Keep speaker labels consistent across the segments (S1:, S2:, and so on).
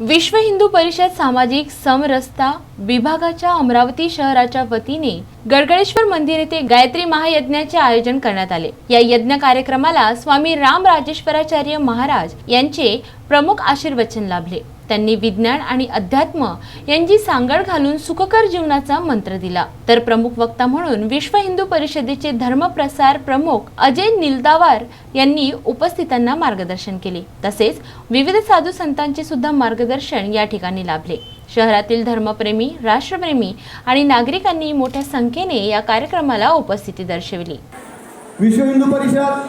S1: विश्व हिंदू परिषद सामाजिक समरसता विभागाच्या अमरावती शहराच्या वतीने गडगडेश्वर मंदिर येथे गायत्री महायज्ञाचे आयोजन करण्यात आले. या यज्ञ कार्यक्रमाला स्वामी राम राजेश्वराचार्य महाराज यांचे प्रमुख आशीर्वचन लाभले. त्यांनी विज्ञान आणि अध्यात्म यांची सांगड घालून सुखकर जीवनाचा मंत्र दिला. तर प्रमुख वक्ता म्हणून विश्व हिंदू परिषदेचे धर्मप्रसार प्रमुख अजय निलदावार यांनी उपस्थितांना मार्गदर्शन केले. तसेच विविध साधू संतांचे सुद्धा मार्गदर्शन या ठिकाणी लाभले. शहरातील धर्मप्रेमी राष्ट्रप्रेमी आणि नागरिकांनी मोठ्या संख्येने या कार्यक्रमाला उपस्थिती दर्शविली.
S2: विश्व हिंदू परिषद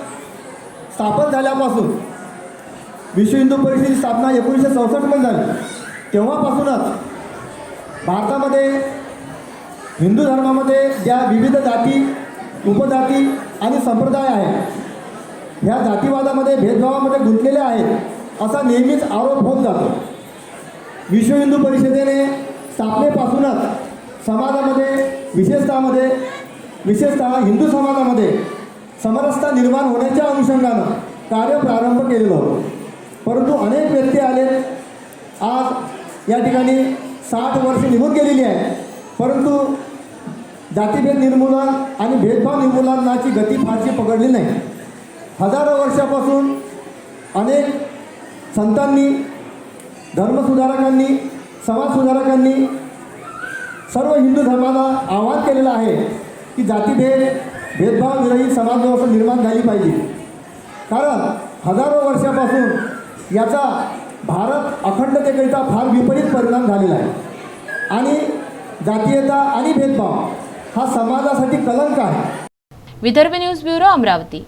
S2: स्थापन झाल्यापासून विश्व हिंदू परिषदेची स्थापना एकोणीसशे चौसष्टमध्ये झाली. तेव्हापासूनच भारतामध्ये हिंदू धर्मामध्ये ज्या विविध जाती उपजाती आणि संप्रदाय आहेत ह्या जातीवादामध्ये भेदभावामध्ये गुंतलेले आहेत असा नेहमीच आरोप होत जातो. विश्व हिंदू परिषदेने स्थापनेपासूनच समाजामध्ये विशेषतामध्ये विशेषतः हिंदू समाजामध्ये समरसता निर्माण होण्याच्या अनुषंगानं कार्य प्रारंभ केलेलं होतं. परंतु अनेक व्यक्ती आले आज या ठिकाणी साठ वर्षे निघून गेलेली आहे. परंतु जातीभेद निर्मूलन आणि भेदभाव निर्मूलनाची गती फारशी पकडली नाही. हजारो वर्षापासून अनेक संतांनी धर्मसुधारकांनी समाजसुधारकांनी सर्व हिंदू धर्माला आवाहन केलेलं आहे की जातीभेद भेदभाव विरहित समाजव्यवस्था निर्माण झाली पाहिजे. कारण हजारो वर्षापासून याचा भारत अखंडतेकरिता फार विपरीत परिणाम झालेला आहे. आणि जातीयता आणि भेदभाव हा समाजासाठी कलंक आहे.
S1: Vidarbha news bureau Amravati.